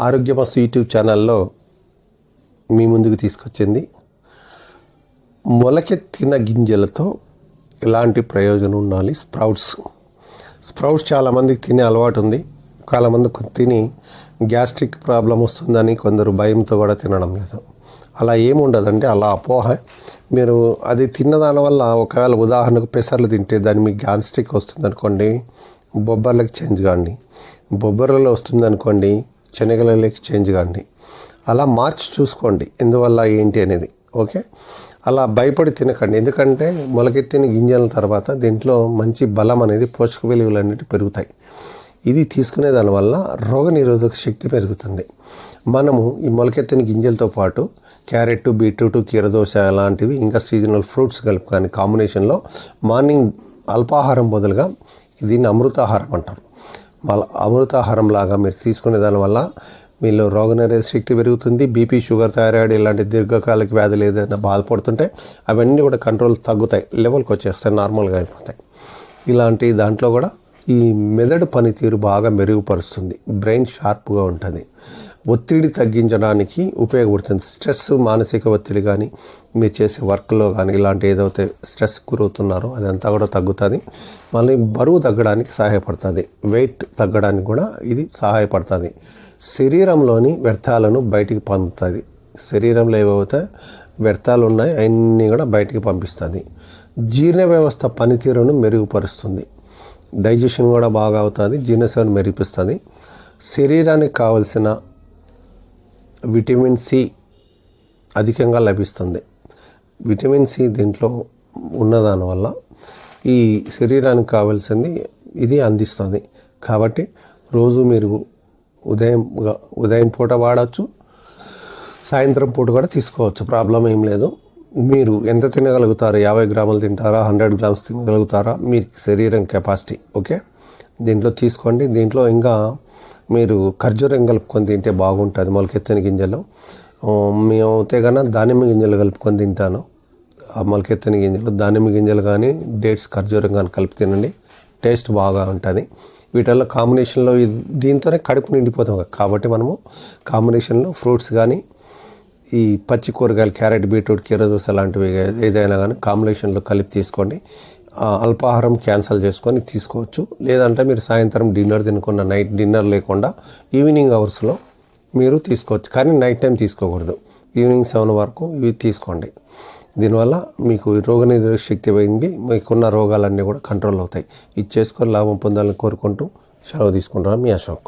ఆరోగ్యమస్తు YouTube ఛానల్లో మీ ముందుకు తీసుకొచ్చింది. మొలకెత్తిన గింజలతో ఎలాంటి ప్రయోజనం ఉండాలి? స్ప్రౌట్స్. స్ప్రౌట్స్ చాలామందికి తినే అలవాటు ఉంది. చాలామంది తిని గ్యాస్ట్రిక్ ప్రాబ్లం వస్తుందని కొందరు భయంతో కూడా తినడం లేదు. అలా ఏముండదండి అలా అపోహ. మీరు అది తిన్న దానివల్ల ఒకవేళ ఉదాహరణకు పెసర్లు తింటే దాన్ని మీకు గ్యాస్ట్రిక్ వస్తుంది అనుకోండి బొబ్బర్లకు చేంజ్ కాండి. బొబ్బర్లలో వస్తుంది అనుకోండి శనగలలోకి చేంజ్ కాండి. అలా మార్చి చూసుకోండి ఎందువల్ల ఏంటి అనేది ఓకే? అలా భయపడి తినకండి ఎందుకంటే మొలకెత్తిన గింజల తర్వాత దీంట్లో మంచి బలం అనేది పోషక విలువలు అనేవి పెరుగుతాయి. ఇది తీసుకునే దానివల్ల రోగ నిరోధక శక్తి పెరుగుతుంది. మనము ఈ మొలకెత్తిన గింజలతో పాటు క్యారెట్ బీట్రూట్ కీరదోస అలాంటివి ఇంకా సీజనల్ ఫ్రూట్స్ కలుపుకొని కాంబినేషన్లో మార్నింగ్ అల్పాహారం బదులుగా దీన్ని అమృతాహారం అంటారు. వాళ్ళ అమృతాహారం లాగా మీరు తీసుకునే దానివల్ల మీలో రోగనిరోధక శక్తి పెరుగుతుంది బీపీ షుగర్ థైరాయిడ్ ఇలాంటి దీర్ఘకాలిక వ్యాధులు ఏదైనా బాధపడుతుంటే అవన్నీ కూడా కంట్రోల్ తగ్గుతాయి లెవెల్కి వచ్చేస్తాయి నార్మల్గా అయిపోతాయి. ఇలాంటి దాంట్లో కూడా ఈ మెదడు పనితీరు బాగా మెరుగుపరుస్తుంది. బ్రెయిన్ షార్ప్గా ఉంటుంది. ఒత్తిడి తగ్గించడానికి ఉపయోగపడుతుంది. స్ట్రెస్ మానసిక ఒత్తిడి కానీ మీరు చేసే వర్క్లో కానీ ఇలాంటి ఏదైతే స్ట్రెస్ గురవుతున్నారో అదంతా కూడా తగ్గుతుంది. మళ్ళీ బరువు తగ్గడానికి సహాయపడుతుంది. వెయిట్ తగ్గడానికి కూడా ఇది సహాయపడుతుంది. శరీరంలోని వ్యర్థాలను బయటికి పంపుతుంది. శరీరంలో ఏవైతే వ్యర్థాలు ఉన్నాయో అన్నీ కూడా బయటికి పంపిస్తుంది. జీర్ణ వ్యవస్థ పనితీరును మెరుగుపరుస్తుంది. డైజెషన్ కూడా బాగా అవుతుంది జీర్ణసేవను మెరిపిస్తుంది. శరీరానికి కావలసిన విటమిన్ సి అధికంగా లభిస్తుంది. విటమిన్ సి దీంట్లో ఉన్నదానివల్ల ఈ శరీరానికి కావాల్సింది ఇది అందిస్తుంది. కాబట్టి రోజు మీరు ఉదయం ఉదయం పూట వాడచ్చు సాయంత్రం పూట కూడా తీసుకోవచ్చు. ప్రాబ్లం ఏం లేదు. మీరు ఎంత తినగలుగుతారు? యాభై గ్రాములు తింటారా? Hundred grams తినగలుగుతారా? మీ శరీరం కెపాసిటీ ఓకే? దీంట్లో తీసుకోండి. దీంట్లో ఇంకా మీరు ఖర్జూరం కలుపుకొని తింటే బాగుంటుంది. మొలకెత్తిన గింజలు. మేము అయితే కన్నా దానిమ్మ గింజలు కలుపుకొని తింటాను. ఆ మొలకెత్తిన గింజలు దానిమ్మ గింజలు కానీ డేట్స్ ఖర్జూరం కానీ కలిపి తినండి. టేస్ట్ బాగా ఉంటుంది. వీటిల్లో కాంబినేషన్లో దీంతోనే కడుపు నిండిపోతాం కాబట్టి మనము కాంబినేషన్లో ఫ్రూట్స్ కానీ ఈ పచ్చి కూరగాయలు క్యారెట్ బీట్రూట్ కీరదోస లాంటివి ఏదైనా కానీ కాంబినేషన్లో కలిపి తీసుకోండి. అల్పాహారం క్యాన్సల్ చేసుకొని తీసుకోవచ్చు. లేదంటే మీరు సాయంత్రం డిన్నర్ తినకుండా నైట్ డిన్నర్ లేకుండా ఈవినింగ్ అవర్స్లో మీరు తీసుకోవచ్చు. కానీ నైట్ టైం తీసుకోకూడదు. ఈవినింగ్ సెవెన్ వరకు ఇవి తీసుకోండి. దీనివల్ల మీకు రోగనిరోధక శక్తి పెరిగి మీకున్న రోగాలన్నీ కూడా కంట్రోల్ అవుతాయి. ఇది చేసుకొని లాభం పొందాలని కోరుకుంటూ సెలవు తీసుకుంటాను మీ అశోక్.